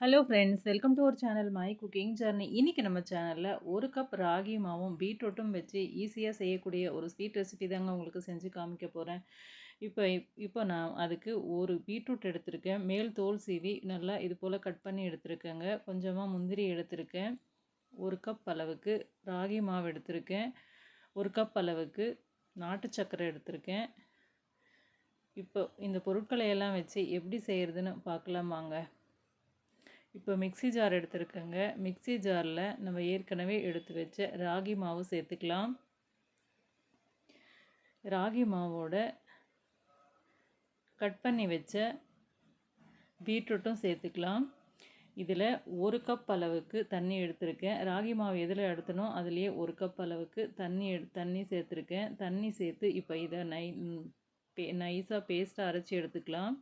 Hello friends welcome to our channel my cooking journey இன்றைக்கி நம்ம சேனலில் ஒரு கப் ராகி மாவும் பீட்ரூட்டும் வச்சு ஈஸியாக செய்யக்கூடிய ஒரு ஸ்வீட் ரெசிபி தாங்க உங்களுக்கு செஞ்சு காமிக்க போகிறேன் இப்போ இப்போ நான் அதுக்கு ஒரு பீட்ரூட் எடுத்திருக்கேன். மேல் தோல் சீவி நல்லா இது போல் கட் பண்ணி எடுத்திருக்கேங்க. கொஞ்சமாக முந்திரி எடுத்திருக்கேன். ஒரு கப் அளவுக்கு ராகி மாவு எடுத்திருக்கேன். ஒரு கப் அளவுக்கு நாட்டு சர்க்கரை எடுத்திருக்கேன். இப்போ இந்த பொருட்களை எல்லாம் வச்சு எப்படி செய்கிறதுன்னு பார்க்கலாம் வாங்க. இப்போ மிக்சி ஜார் எடுத்துருக்கேங்க. மிக்சி ஜாரில் நம்ம ஏற்கனவே எடுத்து வச்ச ராகி மாவு சேர்த்துக்கலாம். ராகி மாவோட கட் பண்ணி வச்ச பீட்ரூட்டும் சேர்த்துக்கலாம். இதில் ஒரு கப் அளவுக்கு தண்ணி எடுத்திருக்கேன். ராகி மாவு எதில் எடுத்தனோ அதுலேயே ஒரு கப் அளவுக்கு தண்ணி எடு தண்ணி சேர்த்துருக்கேன். தண்ணி சேர்த்து இப்போ இதை நை நைஸாக பேஸ்ட்டாக அரைச்சி எடுத்துக்கலாம்.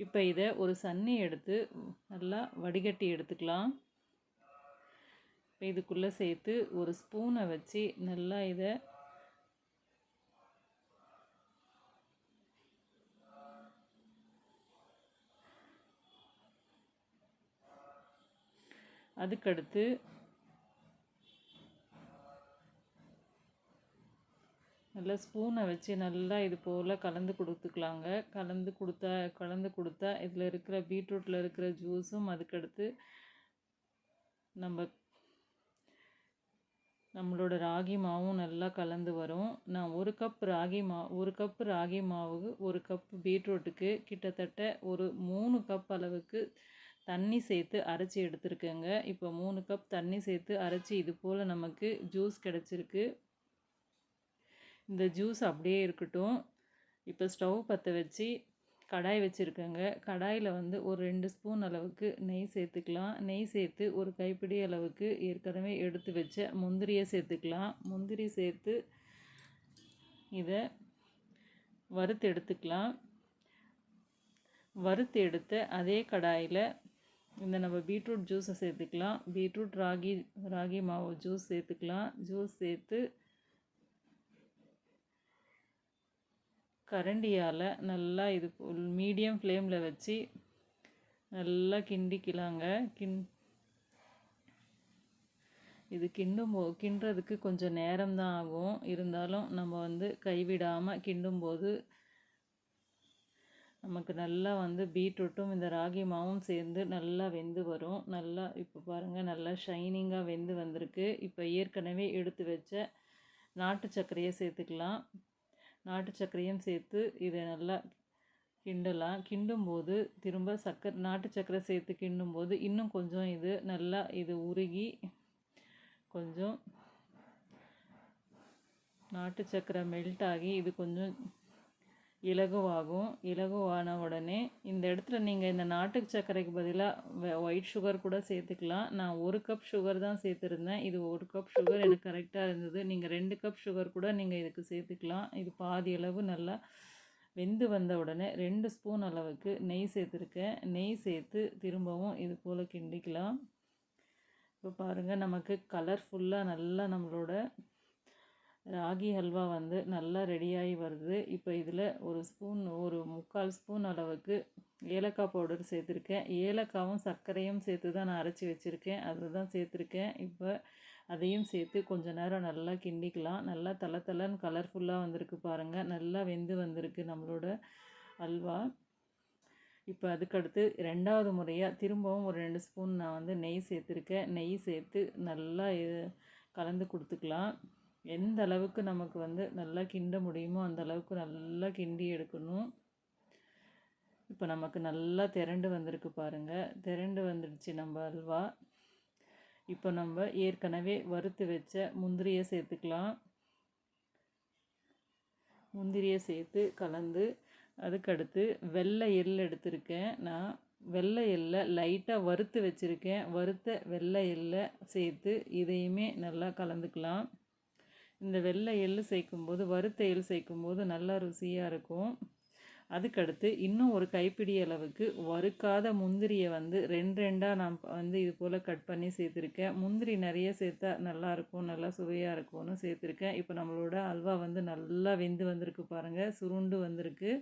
இப்போ இதை ஒரு சன்னி எடுத்து நல்லா வடிகட்டி எடுத்துக்கலாம். இப்போ இதுக்குள்ளே சேர்த்து ஒரு ஸ்பூனை வச்சு நல்லா இதை அதுக்கடுத்து நல்லா ஸ்பூனை வச்சு நல்லா இது போல் கலந்து கொடுத்துக்கலாங்க. கலந்து கொடுத்தா கலந்து கொடுத்தா இதில் இருக்கிற பீட்ரூட்டில் இருக்கிற ஜூஸும் அதுக்கடுத்து நம்ம நம்மளோட ராகி மாவும் நல்லா கலந்து வரும். நான் ஒரு கப் ராகி மா ஒரு கப் ராகி மாவு ஒரு கப் பீட்ரூட்டுக்கு கிட்டத்தட்ட ஒரு மூணு கப் அளவுக்கு தண்ணி சேர்த்து அரைச்சி எடுத்துருக்கேங்க. இப்போ மூணு கப் தண்ணி சேர்த்து அரைச்சி இது போல் நமக்கு ஜூஸ் கிடச்சிருக்கு. இந்த ஜூஸ் அப்படியே இருக்கட்டும். இப்போ ஸ்டவ் பற்ற வச்சு கடாய் வச்சுருக்கேங்க. கடாயில் வந்து ஒரு ரெண்டு ஸ்பூன் அளவுக்கு நெய் சேர்த்துக்கலாம். நெய் சேர்த்து ஒரு கைப்பிடி அளவுக்கு ஏற்கனவே எடுத்து வச்ச முந்திரியை சேர்த்துக்கலாம். முந்திரி சேர்த்து இதை வறுத்து எடுத்துக்கலாம். வறுத்து எடுத்த அதே கடாயில் இந்த நம்ம பீட்ரூட் ஜூஸை சேர்த்துக்கலாம். பீட்ரூட் ராகி ராகி மாவு ஜூஸ் சேர்த்துக்கலாம். ஜூஸ் சேர்த்து கரண்டியால் நல்லா இது மீடியம் ஃப்ளேமில் வச்சு நல்லா கிண்டிக்கலாங்க. கிண் இது கிண்டும் போ கிண்டுறதுக்கு கொஞ்சம் நேரம் தான் ஆகும். இருந்தாலும் நம்ம வந்து கைவிடாமல் கிண்டும்போது நமக்கு நல்லா வந்து பீட்ரூட்டும் இந்த ராகி மாவும் சேர்ந்து நல்லா வெந்து வரும். நல்லா இப்போ பாருங்கள் நல்லா ஷைனிங்காக வெந்து வந்திருக்கு. இப்போ ஏற்கனவே எடுத்து வச்ச நாட்டு சர்க்கரையை சேர்த்துக்கலாம். நாட்டு சர்க்கரையும் சேர்த்து இதை நல்லா கிண்டலாம். கிண்டும்போது திரும்ப சர்க்கரை நாட்டு சர்க்கரை சேர்த்து கிண்டும்போது இன்னும் கொஞ்சம் இது நல்லா இது உருகி கொஞ்சம் நாட்டு சர்க்கரை மெல்ட் ஆகி இது கொஞ்சம் இலகுவாகும். இலகுவான உடனே இந்த இடத்துல நீங்கள் இந்த நாட்டு சர்க்கரைக்கு பதிலாக ஒயிட் சுகர் கூட சேர்த்துக்கலாம். நான் ஒரு கப் சுகர் தான் சேர்த்துருந்தேன். இது ஒரு கப் சுகர் எனக்கு கரெக்டாக இருந்தது. நீங்கள் ரெண்டு கப் சுகர் கூட நீங்கள் இதுக்கு சேர்த்துக்கலாம். இது பாதி அளவு நல்லா வெந்து வந்த உடனே ரெண்டு ஸ்பூன் அளவுக்கு நெய் சேர்த்துருக்கேன். நெய் சேர்த்து திரும்பவும் இது போல் கிண்டிக்கலாம். இப்போ பாருங்கள் நமக்கு கலர்ஃபுல்லாக நல்லா நம்மளோட ராகி ஹல்வா வந்து நல்லா ரெடியாகி வருது. இப்போ இதில் ஒரு ஸ்பூன் ஒரு முக்கால் ஸ்பூன் அளவுக்கு ஏலக்காய் பவுடர் சேர்த்துருக்கேன். ஏலக்காவும் சர்க்கரையும் சேர்த்து தான் நான் அரைச்சி வச்சுருக்கேன். அதை தான் சேர்த்துருக்கேன். இப்போ அதையும் சேர்த்து கொஞ்சம் நேரம் நல்லா கிண்டிக்கலாம். நல்லா தலை தலைன்னு கலர்ஃபுல்லாக வந்திருக்கு பாருங்கள் நல்லா வெந்து வந்திருக்கு நம்மளோட அல்வா இப்போ அதுக்கடுத்து ரெண்டாவது முறையாக திரும்பவும் ஒரு ரெண்டு ஸ்பூன் நான் வந்து நெய் சேர்த்துருக்கேன். நெய் சேர்த்து நல்லா கலந்து கொடுத்துக்கலாம். எந்த அளவுக்கு நமக்கு வந்து நல்லா கிண்ட முடியுமோ அந்த அளவுக்கு நல்லா கிண்டி எடுக்கணும். இப்போ நமக்கு நல்லா திரண்டு வந்திருக்கு பாருங்கள் திரண்டு வந்துடுச்சு நம்ம அல்வா. இப்போ நம்ம ஏற்கனவே வறுத்து வச்ச முந்திரியை சேர்த்துக்கலாம். முந்திரியை சேர்த்து கலந்து அதுக்கடுத்து வெள்ளை எள் எடுத்திருக்கேன். நான் வெள்ளை எல்லை லைட்டாக வறுத்து வச்சுருக்கேன். வறுத்த வெள்ளை எல்லை சேர்த்து இதையுமே நல்லா கலந்துக்கலாம். இந்த வெள்ளை எள்ளு சேர்க்கும்போது வறுத்த எள் சேர்க்கும்போது நல்லா ருசியாக இருக்கும். அதுக்கடுத்து இன்னும் ஒரு கைப்பிடி அளவுக்கு வறுக்காத முந்திரியை வந்து ரெண்டு ரெண்டாக நான் வந்து இது போல் கட் பண்ணி சேர்த்துருக்கேன். முந்திரி நிறைய சேர்த்தா நல்லாயிருக்கும் நல்லா சுவையாக இருக்கும்னு சேர்த்துருக்கேன். இப்போ நம்மளோட அல்வா வந்து நல்லா வெந்து வந்திருக்கு பாருங்கள் சுருண்டு வந்திருக்கு.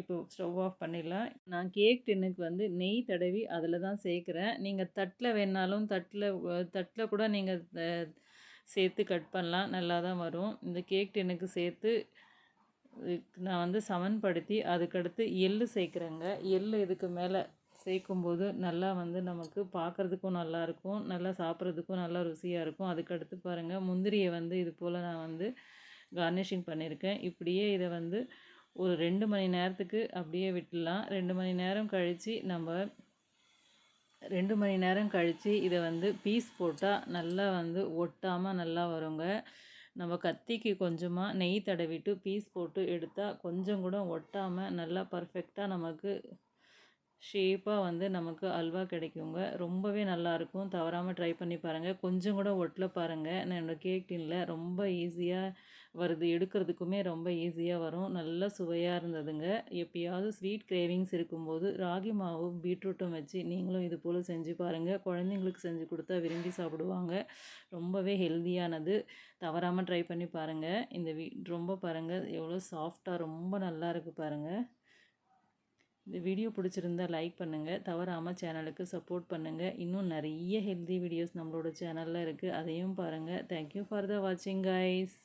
இப்போ ஸ்டவ் ஆஃப் பண்ணிடலாம். நான் கேக் டின்னுக்கு வந்து நெய் தடவி அதில் தான் சேர்க்குறேன். நீங்கள் தட்டில் வேணாலும் தட்டில் தட்டில் கூட நீங்கள் சேர்த்து கட் பண்ணலாம். நல்லா தான் வரும். இந்த கேக் டின்னுக்கு சேர்த்து நான் வந்து சமன்படுத்தி அதுக்கடுத்து எள்ளு சேர்க்குறேங்க. எள்ளு இதுக்கு மேலே சேர்க்கும்போது நல்லா வந்து நமக்கு பார்க்குறதுக்கும் நல்லாயிருக்கும் நல்லா சாப்பிட்றதுக்கும் நல்லா ருசியாக இருக்கும். அதுக்கடுத்து பாருங்கள் முந்திரியை வந்து இது போல் நான் வந்து கார்னிஷிங் பண்ணியிருக்கேன் இப்படியே இதை வந்து ஒரு ரெண்டு மணி நேரத்துக்கு அப்படியே விட்டுடலாம். ரெண்டு மணி நேரம் கழித்து நம்ம ரெண்டு மணி நேரம் கழித்து இதை வந்து பீஸ் போட்டால் நல்லா வந்து ஒட்டாமல் நல்லா வருங்க. நம்ம கத்திக்கு கொஞ்சமாக நெய் தடவிட்டு பீஸ் போட்டு எடுத்தால் கொஞ்சம் கூட ஒட்டாமல் நல்லா பர்ஃபெக்டாக நமக்கு ஷேப்பாக வந்து நமக்கு அல்வா கிடைக்குங்க. ரொம்பவே நல்லாயிருக்கும் தவறாமல் ட்ரை பண்ணி பாருங்கள் கொஞ்சம் கூட ஒட்டில் பாருங்கள் நான் என்னோடய கேக் டின்னில் ரொம்ப ஈஸியாக வருது. எடுக்கிறதுக்குமே ரொம்ப ஈஸியாக வரும். நல்லா சுவையாக இருந்ததுங்க. எப்பயாவது ஸ்வீட் கிரேவிங்ஸ் இருக்கும்போது ராகி மாவும் பீட்ரூட்டும் வச்சு நீங்களும் இது போல் செஞ்சு பாருங்கள் குழந்தைங்களுக்கு செஞ்சு கொடுத்தா விரும்பி சாப்பிடுவாங்க. ரொம்பவே ஹெல்த்தியானது தவறாமல் ட்ரை பண்ணி பாருங்கள் இந்த வீ ரொம்ப பாருங்கள் எவ்வளோ சாஃப்டாக ரொம்ப நல்லா இருக்குது பாருங்கள் இந்த வீடியோ பிடிச்சிருந்தா லைக் பண்ணுங்கள் தவறாமல் சேனலுக்கு சப்போர்ட் பண்ணுங்கள் இன்னும் நிறைய ஹெல்தி வீடியோஸ் நம்மளோட சேனலில் இருக்குது அதையும் பாருங்கள் தேங்க்யூ ஃபார் த வாட்சிங் கைஸ்